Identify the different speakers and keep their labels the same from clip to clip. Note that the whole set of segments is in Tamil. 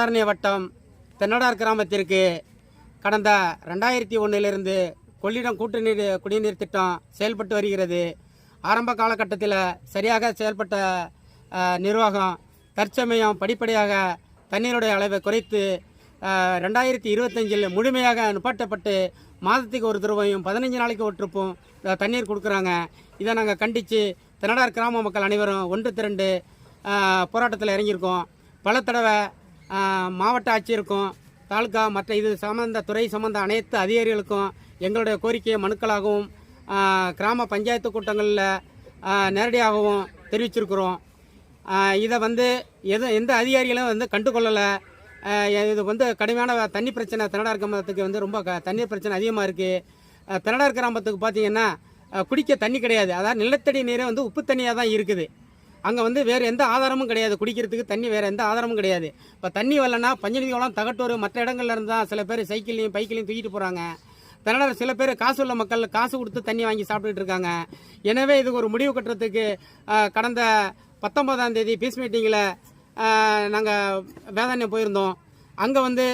Speaker 1: சாரணிய வட்டம் தென்னடார் கிராமத்திற்கு கடந்த ரெண்டாயிரத்தி ஒன்றிலிருந்து கொள்ளிடம் கூட்டுநீர் குடிநீர் திட்டம் செயல்பட்டு வருகிறது. ஆரம்ப காலகட்டத்தில் சரியாக செயல்பட்ட நிர்வாகம் தற்சமயம் படிப்படியாக தண்ணீருடைய அளவை குறைத்து ரெண்டாயிரத்தி இருபத்தஞ்சில் முழுமையாக நிப்பாட்டப்பட்டு மாதத்துக்கு ஒரு தருவையும் பதினஞ்சு நாளைக்கு ஒரு ட்ரிப்பும் தண்ணீர் கொடுக்குறாங்க. இதை நாங்கள் கண்டித்து தென்னடார் கிராம மக்கள் அனைவரும் ஒன்று திரண்டு போராட்டத்தில் இறங்கியிருக்கோம். பல தடவை மாவட்ட ஆட்சியருக்கும் தாலுகா மற்ற இது சம்பந்த துறை சம்பந்த அனைத்து அதிகாரிகளுக்கும் எங்களுடைய கோரிக்கையை மனுக்களாகவும் கிராம பஞ்சாயத்து கூட்டங்களில் நேரடியாகவும் தெரிவிச்சிருக்கிறோம். இதை வந்து எது எந்த அதிகாரிகளும் வந்து கண்டுகொள்ளலை. இது வந்து கடுமையான தண்ணி பிரச்சனை தென்னடார் கிராமத்துக்கு வந்து ரொம்ப க- தண்ணீர் பிரச்சனை அதிகமாக இருக்குது தென்னடார் கிராமத்துக்கு பார்த்தீங்கன்னா குடிக்க தண்ணி கிடையாது. அதாவது நிலத்தடி நீரே வந்து உப்பு தண்ணியாக தான் இருக்குது. அங்கே வந்து வேறு எந்த ஆதாரமும் கிடையாது. குடிக்கிறதுக்கு தண்ணி வேறு எந்த ஆதாரமும் கிடையாது. இப்போ தண்ணி வரலன்னா பஞ்சநிதிவளம் தகட்டூர் மற்ற இடங்கள்ல இருந்து தான் சில பேர் சைக்கிளையும் பைக்கிலையும் தூக்கிட்டு போகிறாங்க அதனால் சில பேர் காசு உள்ள மக்கள் காசு கொடுத்து தண்ணி வாங்கி சாப்பிட்டுட்டு இருக்காங்க. எனவே இதுக்கு ஒரு முடிவு கட்டுறதுக்கு கடந்த பத்தொன்பதாம் தேதி பீஸ் மீட்டிங்கில் நாங்கள் வேதாண்யம் போயிருந்தோம். அங்கே வந்து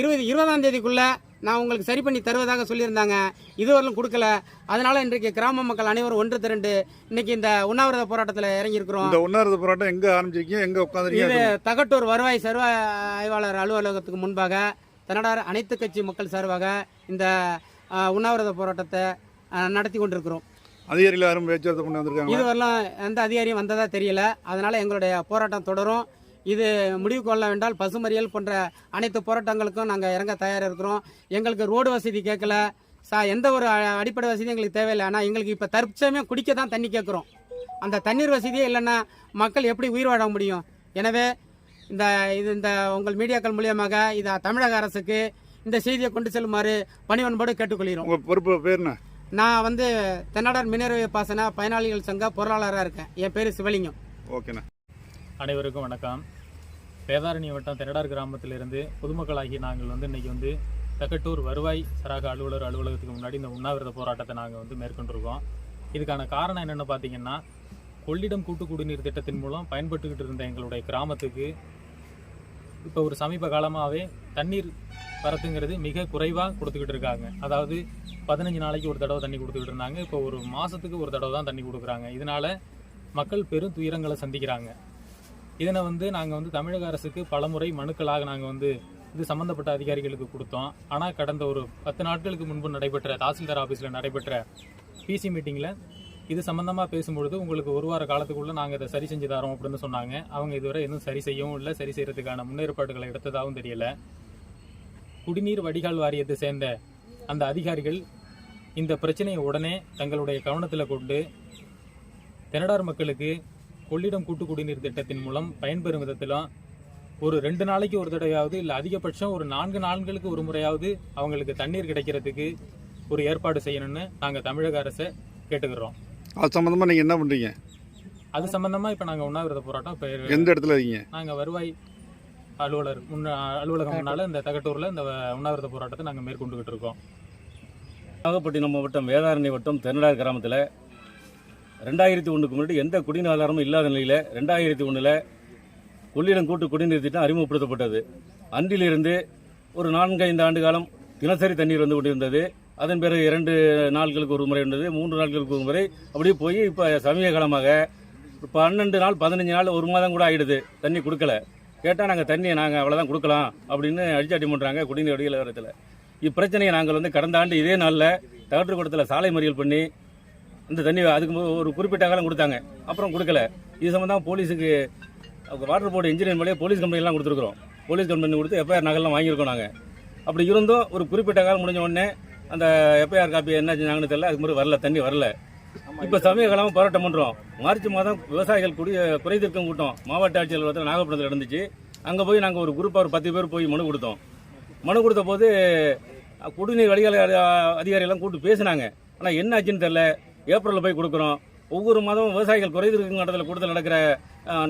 Speaker 1: இருபது இருபதாம் தேதிக்குள்ளே நான் உங்களுக்கு சரி பண்ணி தருவதாக சொல்லியிருந்தாங்க. இதுவரையிலும் கொடுக்கல. அதனால இன்றைக்கு கிராம மக்கள் அனைவரும் ஒன்று திரண்டு இன்னைக்கு இந்த உண்ணாவிரத போராட்டத்தில் இறங்கியிருக்கிறோம்.
Speaker 2: இந்த உண்ணாவிரத போராட்டம் எங்க ஆரம்பிச்சிருக்கீங்க? எங்க
Speaker 1: இது
Speaker 2: உட்காந்துருக்கீங்க
Speaker 1: தகட்டூர் வருவாய் சர்வ ஆய்வாளர் அலுவலகத்துக்கு முன்பாக தன்னடார் அனைத்து கட்சி மக்கள் சார்பாக இந்த உண்ணாவிரத போராட்டத்தை நடத்தி கொண்டிருக்கிறோம்.
Speaker 2: அதிகாரிகள் யாரும் பேச்சுவார்த்தை பண்ணி வந்திருக்காங்க
Speaker 1: இதுவரையிலும் எந்த அதிகாரியும் வந்ததா தெரியல. அதனால எங்களுடைய போராட்டம் தொடரும். இது முடிவு கொள்ள வேண்டால் பசுமறியல் போன்ற அனைத்து போராட்டங்களுக்கும் நாங்கள் இறங்க தயாராக இருக்கிறோம் எங்களுக்கு ரோடு வசதி கேட்கல. சா எந்த ஒரு அடிப்படை வசதியும் எங்களுக்கு தேவையில்லை. ஆனால் எங்களுக்கு இப்போ தற்சமயம் குடிக்க தான் தண்ணி கேட்குறோம். அந்த தண்ணீர் வசதியே இல்லைன்னா மக்கள் எப்படி உயிர் வாழ முடியும்? எனவே இந்த இது இந்த உங்கள் மீடியாக்கள் மூலியமாக இதை தமிழக அரசுக்கு இந்த செய்தியை கொண்டு செல்லுமாறு பணிவன்போடு கேட்டுக்கொள்கிறோம்.
Speaker 2: உங்க பொறுப்பு பேர் என்ன?
Speaker 1: நான் வந்து தென்னாடார் மினரவை பாசன பயனாளிகள் சங்க பொருளாளராக இருக்கேன். என் பேர் சிவலிங்கம்.
Speaker 2: ஓகேண்ணா.
Speaker 3: அனைவருக்கும் வணக்கம். வேதாரணி வட்டம் தென்னடார் கிராமத்திலிருந்து பொதுமக்களாகிய நாங்கள் வந்து இன்னைக்கு வந்து தக்கட்டூர் வருவாய் சராக அலுவலர் அலுவலகத்துக்கு முன்னாடி இந்த உண்ணாவிரத போராட்டத்தை நாங்கள் வந்து மேற்கொண்டிருக்கோம். இதுக்கான காரணம் என்னென்னு பார்த்தீங்கன்னா கொள்ளிடம் கூட்டு குடிநீர் திட்டத்தின் மூலம் பயன்பட்டுக்கிட்டு இருந்த எங்களுடைய கிராமத்துக்கு இப்போ ஒரு சமீப காலமாகவே தண்ணீர் வரத்துங்கிறது மிக குறைவாக கொடுத்துக்கிட்டு இருக்காங்க. அதாவது பதினஞ்சு நாளைக்கு ஒரு தடவை தண்ணி கொடுத்துக்கிட்டு இருந்தாங்க. இப்போ ஒரு மாதத்துக்கு ஒரு தடவை தான் தண்ணி கொடுக்குறாங்க. இதனால் மக்கள் பெரும் துயரங்களை சந்திக்கிறாங்க. இதனை வந்து நாங்கள் வந்து தமிழக அரசுக்கு பலமுறை மனுக்களாக நாங்கள் வந்து இது சம்மந்தப்பட்ட அதிகாரிகளுக்கு கொடுத்தோம். ஆனால் கடந்த ஒரு பத்து நாட்களுக்கு முன்பு நடைபெற்ற தாசில்தார் ஆஃபீஸில் நடைபெற்ற பிசி மீட்டிங்கில் இது சம்மந்தமாக பேசும்பொழுது உங்களுக்கு ஒரு வார காலத்துக்குள்ளே நாங்கள் இதை சரி செஞ்சு தரோம் அப்படின்னு சொன்னாங்க. அவங்க இதுவரை எதுவும் சரி செய்யவும் இல்லை சரி செய்கிறதுக்கான முன்னேற்பாடுகளை எடுத்ததாகவும் தெரியல. குடிநீர் வடிகால் வாரியத்தை சேர்ந்த அந்த அதிகாரிகள் இந்த பிரச்சனையை உடனே தங்களுடைய கவனத்தில் கொண்டு தெனடார் மக்களுக்கு கொள்ளிடம் கூட்டு குடிநீர் திட்டத்தின் மூலம் பயன்பெறும் விதத்திலும் ஒரு ரெண்டு நாளைக்கு ஒரு தடவையாவது இல்லை அதிகபட்சம் ஒரு நான்கு நாட்களுக்கு ஒரு முறையாவது அவங்களுக்கு தண்ணீர் கிடைக்கிறதுக்கு ஒரு ஏற்பாடு செய்யணும்னு நாங்கள் தமிழக அரசை கேட்டுக்கிறோம்.
Speaker 2: அது சம்பந்தமா நீங்க என்ன பண்றீங்க?
Speaker 3: அது சம்பந்தமா இப்போ நாங்கள் உண்ணாவிரத போராட்டம் இப்போ
Speaker 2: எந்த இடத்துல இருக்கீங்க?
Speaker 3: நாங்கள் வருவாய் அலுவலர் முன்ன அலுவலகம் முன்னால இந்த தகட்டூரில் இந்த உண்ணாவிரத போராட்டத்தை நாங்கள் மேற்கொண்டுகிட்டு இருக்கோம்.
Speaker 4: நாகப்பட்டினம் மாவட்டம் வேதாரண்ய வட்டம் தென்னடார் கிராமத்தில் ரெண்டாயிரத்தி ஒன்றுக்கு முன்னாடி எந்த குடிநீர் ஆதாரமும் இல்லாத நிலையில் ரெண்டாயிரத்தி ஒன்றில் கொள்ளிடம் கூட்டு குடிநீர் திட்டம் அறிமுகப்படுத்தப்பட்டது. அன்றிலிருந்து ஒரு நான்கு ஐந்து ஆண்டு காலம் தினசரி தண்ணீர் வந்து கொண்டிருந்தது. அதன் பிறகு இரண்டு நாட்களுக்கு ஒரு முறை இருந்தது மூன்று நாட்களுக்கு ஒரு முறை. அப்படியே போய் இப்போ சமீப காலமாக பன்னெண்டு நாள் பதினஞ்சு நாள் ஒரு மாதம் கூட ஆகிடுது தண்ணி கொடுக்கல. கேட்டால் நாங்கள் தண்ணியை நாங்கள் அவ்வளோதான் கொடுக்கலாம் அப்படின்னு அடிச்சாட்டி பண்ணுறாங்க குடிநீர் வடிகளத்தில் இப்பிரச்சனையை நாங்கள் வந்து கடந்த ஆண்டு இதே நாளில் தகட்டுக்கூடத்தில் சாலை மறியல் பண்ணி இந்த தண்ணி அதுக்கு ஒரு குறிப்பிட்ட காலம் கொடுத்தாங்க. அப்புறம் கொடுக்கல. இது சம்பந்தம் போலீஸுக்கு வாட்டர் போர்டு இன்ஜினியர் மேலே போலீஸ் கம்பெனிலாம் கொடுத்துருக்குறோம். போலீஸ் கம்பெனி கொடுத்து எஃப்ஐஆர் நகல்லாம் வாங்கியிருக்கோம் நாங்கள் அப்படி இருந்தும் ஒரு குறிப்பிட்ட காலம் முடிஞ்ச உடனே அந்த எஃப்ஐஆர் காப்பி என்ன செஞ்சாங்கன்னு தெரியல. அதுக்கு மாதிரி வரல தண்ணி வரல. இப்போ சமய காலமாக போராட்டம் பண்ணுறோம் மார்ச் மாதம் விவசாயிகள் குடி குறைதீர்க்கும் கூட்டம் மாவட்ட ஆட்சியர் அலுவலகத்தில் நாகப்பட்டினத்தில் நடந்துச்சு. அங்கே போய் நாங்கள் ஒரு குரூப்பாக ஒரு பத்து பேர் போய் மனு கொடுத்தோம். மனு கொடுத்த போது குடிநீர் வடிகால் அதிகாரிகள்லாம் கூப்பிட்டு பேசினாங்க. ஆனால் என்ன ஆச்சுன்னு தெரில ஏப்ரலில் போய் கொடுக்குறோம். ஒவ்வொரு மாதமும் விவசாயிகள் குறைதீர்க்கும் கட்டத்தில் கூடுதல் நடக்கிற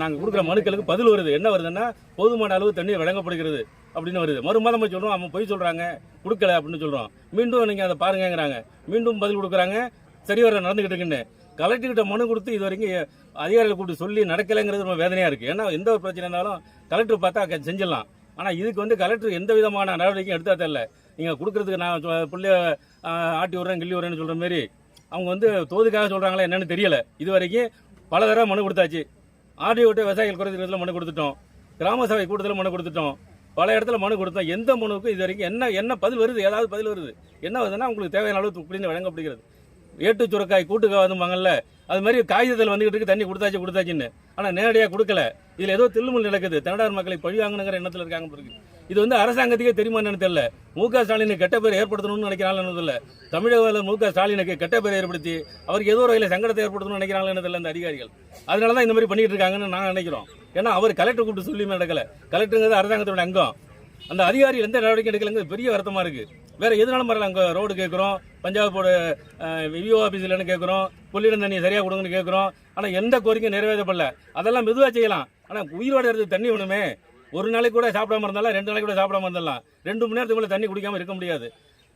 Speaker 4: நாங்கள் கொடுக்குற மனுக்களுக்கு பதில் வருது. என்ன வருதுன்னா போதுமான அளவு தண்ணீர் வழங்கப்படுகிறது அப்படின்னு வருது. மறு மாதம் போய் சொல்கிறோம் அவன் பொய் சொல்கிறாங்க கொடுக்கல அப்படின்னு சொல்கிறோம் மீண்டும் நீங்கள் அதை பாருங்கங்கிறாங்க. மீண்டும் பதில் கொடுக்குறாங்க. சரி வர நடந்துகிட்டு இருக்குன்னு. கலெக்டர்கிட்ட மனு கொடுத்து இது வரைக்கும் அதிகாரிகள் கூப்பிட்டு சொல்லி நடக்கலைங்கிறது ரொம்ப வேதனையாக இருக்குது ஏன்னா எந்த ஒரு பிரச்சனை இருந்தாலும் கலெக்டர் பார்த்தா செஞ்சிடலாம். ஆனால் இதுக்கு வந்து கலெக்டர் எந்த விதமான நடவடிக்கையும் எடுத்தா தெரியல. நீங்கள் கொடுக்குறதுக்கு நான் சொ- ஆட்டி விட்றேன் கிள்ளி விட்றேன்னு சொல்கிற மாதிரி அவங்க வந்து தோதுக்காக சொல்கிறாங்களா என்னென்னு தெரியல. இது வரைக்கும் பல தடவை மனு கொடுத்தாச்சு. ஆடி விட்டு விவசாயிகள் குறைந்த மனு கொடுத்துட்டோம். கிராம சபை கூட்டத்தில் மனு கொடுத்துட்டோம். பல இடத்துல மனு கொடுத்தோம். எந்த மனுவுக்கும் இது வரைக்கும் என்ன என்ன பதில் வருது? ஏதாவது பதில் வருது. என்ன வருதுன்னா உங்களுக்கு தேவையான அளவு குடிநீர் வழங்கப்படுகிறது. ஏட்டு சுரக்காய் கூட்டுக்காவதும்பாங்கல்ல அது மாதிரி காகிதத்தில் வந்துகிட்டு இருக்கு. தண்ணி கொடுத்தாச்சு கொடுத்தாச்சுன்னு. ஆனால் நேரடியாக கொடுக்கல. இதில் ஏதோ தில்லுமுல் நடக்குது. தமிழ்நாடு மக்களை பழி வாங்கணுங்கிற எண்ணத்தில் இருக்காங்க போல இது வந்து அரசாங்கத்துக்கே தெரியுமா என்னன்னு தெரியல. மு க. ஸ்டாலினுக்கு கெட்ட பேர் ஏற்படுத்தணும்னு நினைக்கிறாங்கன்னு தெரியல. தமிழக மு க. ஸ்டாலினுக்கு கெட்ட பேர் ஏற்படுத்தி அவருக்கு ஏதோ ஒரு வகையில் சங்கடத்தை ஏற்படுத்தணும்னு நினைக்கிறாங்கன்னு தெரியல அந்த அதிகாரிகள். அதனால தான் இந்த மாதிரி பண்ணிட்டு இருக்காங்கன்னு நான் நினைக்கிறோம். ஏன்னா அவர் கலெக்டர் கூப்பிட்டு சொல்லியுமே நடக்கல. கலெக்டருங்கிறது அரசாங்கத்தோட அங்கம். அந்த அதிகாரி எந்த நடவடிக்கை எடுக்கலங்கிறது பெரிய வருத்தமா இருக்கு. வேற எதுனாலும் வரல அங்கே ரோடு கேட்குறோம் பஞ்சாபோட விஓ ஆஃபீஸில்னு கேட்குறோம் கொள்ளிடம் தண்ணியை சரியாக கொடுங்கன்னு கேட்குறோம் ஆனால் எந்த கோரிக்கையும் நிறைவேற்றப்படல. அதெல்லாம் மெதுவாக செய்யலாம். ஆனால் உயிரோட இருந்து தண்ணி வேணுமே ஒரு நாளைக்கு கூட சாப்பிடாம இருந்தாலும் ரெண்டு நாளைக்கு கூட சாப்பிடாம இருந்தாலும் ரெண்டு மணி நேரத்துக்கு மேலே தண்ணி குடிக்காம இருக்க முடியாது.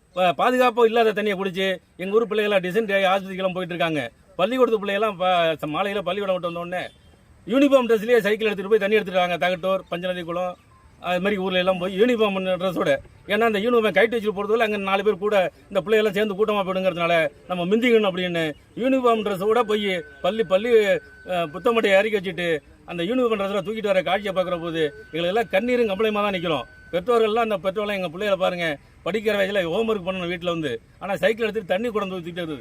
Speaker 4: இப்போ பாதுகாப்போ இல்லாத தண்ணியை குடிச்சு எங்கள் ஊர் பிள்ளைகளாம் டிசைன் ஆஸ்பத்திரிக்கெல்லாம் போயிட்டு இருக்காங்க. பள்ளிக்கூடத்து பிள்ளைகள்லாம் ப- மாலையில் பள்ளிக்கூடம் விட்டு வந்த யூனிஃபார்ம் ட்ரெஸ்லேயே சைக்கிள் எடுத்துகிட்டு போய் தண்ணி எடுத்துட்டு தகட்டூர் பஞ்சநதி குளம் அது மாதிரி ஊரில் எல்லாம் போய் யூனிஃபார்ம் ட்ரெஸ்ஸோட ஏன்னா அந்த யூனிஃபார்ம் கைட்டு வச்சு போகிறதுல அங்கே நாலு பேர் கூட இந்த பிள்ளைகள்லாம் சேர்ந்து கூட்டமாக போயிடுங்கிறதுனால நம்ம மிந்திக்கணும் அப்படின்னு யூனிஃபார்ம் ட்ரெஸ்ஸோட போய் பள்ளி பள்ளி புத்தமட்டையை இறக்கி வச்சுட்டு அந்த யூனிஃபார்ம் பண்ணுறதுல தூக்கிட்டு வர காட்சியை பார்க்குற போது எங்களுக்கெல்லாம் கண்ணீரும் கம்பளையமாக தான் நிற்கிறோம் பெற்றோர்கள்லாம் அந்த பெற்றோர்லாம் எங்கள் பிள்ளைகளை பாருங்கள் படிக்கிற வயசில் ஹோம்ஒர்க் பண்ணணும் வீட்டில் வந்து. ஆனால் சைக்கிள் எடுத்துட்டு தண்ணி குடம் தூக்கிட்டு இருக்குது.